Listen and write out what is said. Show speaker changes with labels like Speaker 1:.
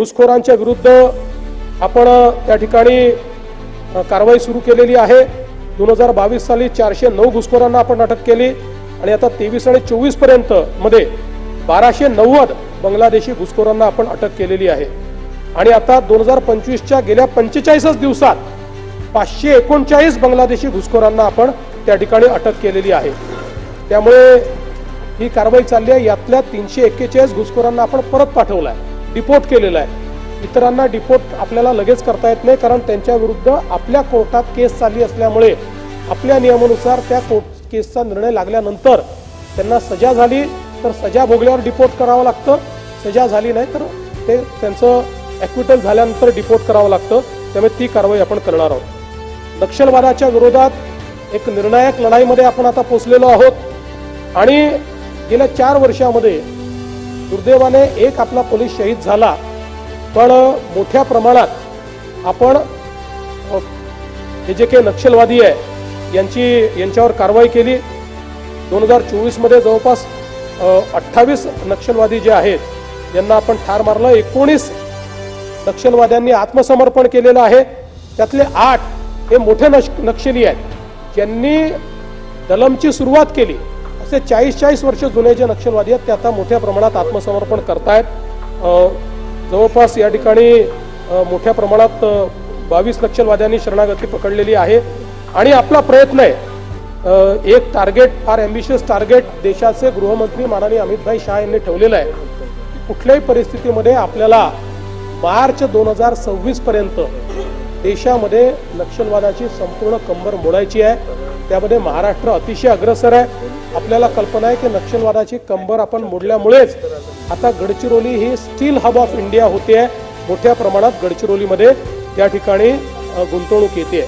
Speaker 1: घुसखोरांच्या विरुद्ध आपण त्या ठिकाणी कारवाई सुरू केलेली आहे. दोन हजार बावीस साली चारशे नऊ घुसखोरांना आपण अटक केली आणि आता तेवीस आणि चोवीसपर्यंत मध्ये बाराशे नव्वद बांगलादेशी घुसखोरांना आपण अटक केलेली आहे. आणि आता दोन हजार पंचवीसच्या गेल्या पंचेचाळीसच दिवसात पाचशे एकोणचाळीस बांगलादेशी घुसखोरांना आपण त्या ठिकाणी अटक केलेली आहे. त्यामुळे ही कारवाई चालली आहे. यातल्या तीनशे एक्केचाळीस घुसखोरांना आपण परत पाठवलं आहे डिपोर्ट केलेलं आहे. इतरांना डिपोर्ट आपल्याला लगेच करता येत नाही कारण त्यांच्या विरुद्ध आपल्या कोर्टात केस चालली असल्यामुळे आपल्या नियमानुसार त्या कोर्ट केसचा निर्णय लागल्यानंतर त्यांना सजा झाली. तर सजा भोगल्यावर डिपोर्ट करावं लागतं. सजा झाली नाही तर ते त्यांचं ॲक्विटल झाल्यानंतर डिपोर्ट करावं लागतं. त्यामुळे ती कारवाई आपण करणार आहोत. नक्षलवादाच्या विरोधात एक निर्णायक लढाईमध्ये आपण आता पोचलेलो आहोत. आणि गेल्या चार वर्षामध्ये दुर्दैवाने एक आपला पोलीस शहीद झाला पण मोठ्या प्रमाणात आपण हे जे काही नक्षलवादी आहे यांची यांच्यावर कारवाई केली. दोन हजार चोवीसमध्ये जवळपास अठ्ठावीस नक्षलवादी जे आहेत यांना आपण ठार मारलं. एकोणीस नक्षलवाद्यांनी आत्मसमर्पण केलेलं आहे. त्यातले आठ हे मोठे नश नक्षली आहेत. ज्यांनी दलमची सुरुवात केली. असे चाळीस चाळीस वर्ष जुने जे नक्षलवादी आहेत ते आता मोठ्या प्रमाणात आत्मसमर्पण करतायत. जवळपास या ठिकाणी मोठ्या प्रमाणात बावीस नक्षलवाद्यांनी शरणागती पकडलेली आहे. आणि आपला प्रयत्न आहे एक टार्गेट फार ॲम्बिशियस टार्गेट देशाचे गृहमंत्री माननीय अमितभाई शहा यांनी ठेवलेलं आहे. कुठल्याही परिस्थितीमध्ये आपल्याला मार्च दोन हजार सव्वीस पर्यंत देशामध्ये नक्षलवादाची संपूर्ण कंबर मोडायची आहे. त्यामध्ये महाराष्ट्र अतिशय अग्रसर आहे. आपल्याला कल्पना आहे की नक्षलवादाची कंबर आपण मोडल्यामुळेच आता गडचिरोली ही स्टील हब ऑफ इंडिया होते मोठ्या प्रमाणात गडचिरोलीमध्ये त्या ठिकाणी गुंतवणूक येते